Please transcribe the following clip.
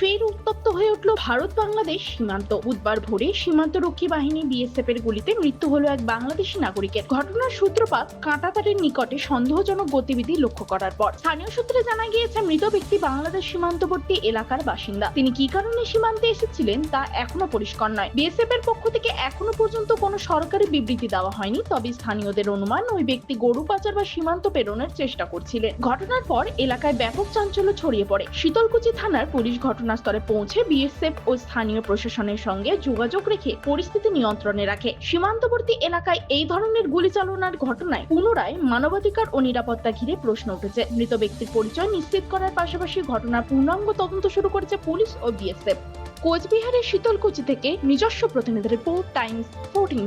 ফের উত্তপ্ত হয়ে উঠল ভারত বাংলাদেশ সীমান্ত। বুধবার ভোরে সীমান্তরক্ষী বাহিনী বিএসএফ এর গুলিতে মৃত্যু হলো এক বাংলাদেশি নাগরিকের। ঘটনার সূত্রপাত কাঁটাতারের নিকটে সন্দেহজনক গতিবিধি লক্ষ্য করার পর। স্থানীয় সূত্রে জানা গিয়েছে, মৃত ব্যক্তি বাংলাদেশ সীমান্তবর্তী এলাকার বাসিন্দা। তিনি কি কারণে সীমান্তে এসেছিলেন তা এখনও পরিষ্কার নয়। বিএসএফ এর পক্ষ থেকে এখনও পর্যন্ত কোনো সরকারি বিবৃতি দেওয়া হয়নি, তবে স্থানীয়দের অনুমান ওই ব্যক্তি গরু পাচার বা সীমান্ত পেরোনোর চেষ্টা করছিলেন। ঘটনার পর এলাকায় ব্যাপক চাঞ্চল্য ছড়িয়ে পড়ে। শীতলকুচি থানার পুলিশ ঘটনাস্থলে পৌঁছে বিএসএফ ও স্থানীয় প্রশাসনের সঙ্গে যোগাযোগ রেখে পরিস্থিতি নিয়ন্ত্রণে রাখে। সীমান্তবর্তী এলাকায় এই ধরনের গুলি চালনার ঘটনায় পুনরায় মানবাধিকার ও নিরাপত্তা ঘিরে প্রশ্ন উঠেছে। মৃত ব্যক্তির পরিচয় নিশ্চিত করার পাশাপাশি ঘটনার পূর্ণাঙ্গ তদন্ত শুরু করেছে পুলিশ ও বিএসএফ। কোচবিহারের শীতলকুচি থেকে নিজস্ব প্রতিনিধি রিপোর্ট, টাইমস ফোর্টিন।